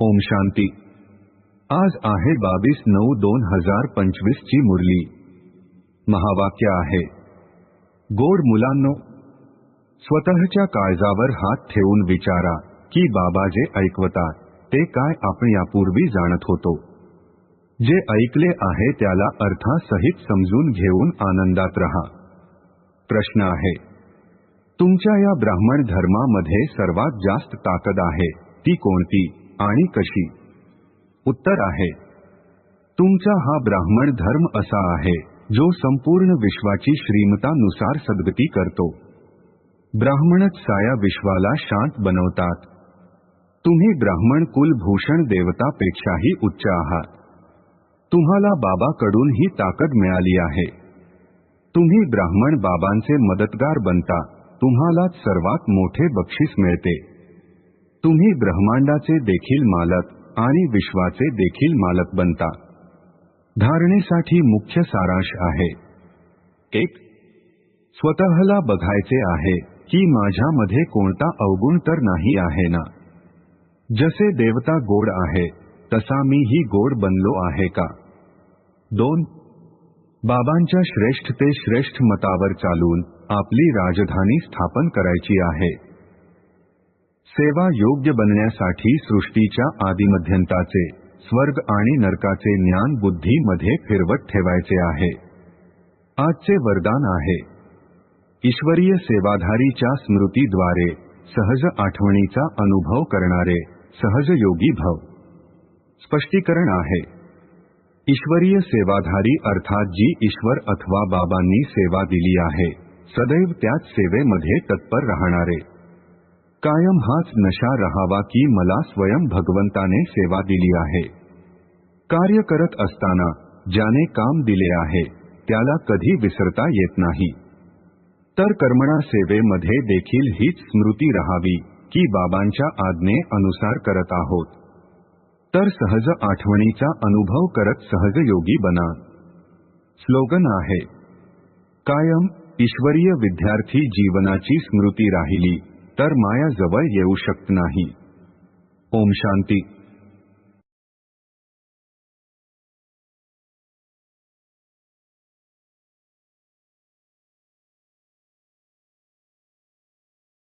ओम शांती। आज आहे बावीस नऊ दोन हज़ार पंचवीस ची मुरली. महावाक्य आहे, गोड मुलांनो, स्वतःच्या काळजावर हात ठेवून विचारा की बाबा जे ऐकवतात, ते काय आपण यापूर्वी जाणत होतो. जे ऐकले आहे त्याला अर्थासहित समजून घेऊन आनंदात रहा. प्रश्न आहे, तुमच्या या ब्राह्मण धर्मामध्ये सर्वात जास्त ताकद आहे ती कोणती? आणि कशी? उत्तर आहे, तुमचा हा ब्राह्मण धर्म असा आहे, जो संपूर्ण विश्वाची श्रीमतानुसार सद्गती करतो. ब्राह्मणच साया विश्वाला शांत बनवतात. तुम्ही ब्राह्मण कुलभूषण देवतापेक्षाही उच्च आहात. तुम्हाला बाबाकडून ही ताकद मिळाली आहे. तुम्ही ब्राह्मण बाबांचे मदतगार बनता, तुम्हालाच सर्वात मोठे बक्षीस मिळते. तुम्ही ब्रह्मांडाचे देखील मालक आणि विश्वाचे देखील मालक बनता. धारणेसाठी मुख्य सारांश आहे. एक स्वतःला बघायचे आहे की माझ्यामध्ये कोणता अवगुण तर नाही आहे ना? जसे देवता गोड आहे तसा मी ही गोड बनलो आहे का? दोन बाबांच्या श्रेष्ठ ते श्रेष्ठ मतावर चालून आपली राजधानी स्थापन करायची आहे. सेवा योग्य बनण्यासाठी सृष्टीच्या आदिमध्यंताचे, स्वर्ग आणि नरकाचे ज्ञान बुद्धीमध्ये फिरवत ठेवायचे आहे. आजचे वरदान आहे. ईश्वरीय सेवाधारीच्या स्मृतीद्वारे, सहज आठवणीचा अनुभव करणारे, सहज योगी भव. स्पष्टीकरण आहे. ईश्वरीय सेवाधारी अर्थात जी ईश्वर अथवा बाबांनी सेवा दिली आहे, सदैव त्याच सेवेमध्ये तत्पर राहणारे. कायम हाच नशा रहावा की मला स्वयं भगवंताने सेवा दिली आहे. कार्य करत असताना ज्याने काम दिले आहे, त्याला कधी विसरता येत नाही. तर कर्मणा सेवेमध्ये देखील हीच स्मृती रहावी, की बाबांच्या आज्ञे अनुसार करत आहोत. तर सहज आठवणीचा अनुभव करत सहज योगी बना. स्लोगन आहे, कायम ईश्वरीय विद्यार्थी जीवनाची स्मृती राहिली. तर माया जवळ येऊ शकत नाही. ओम शांती.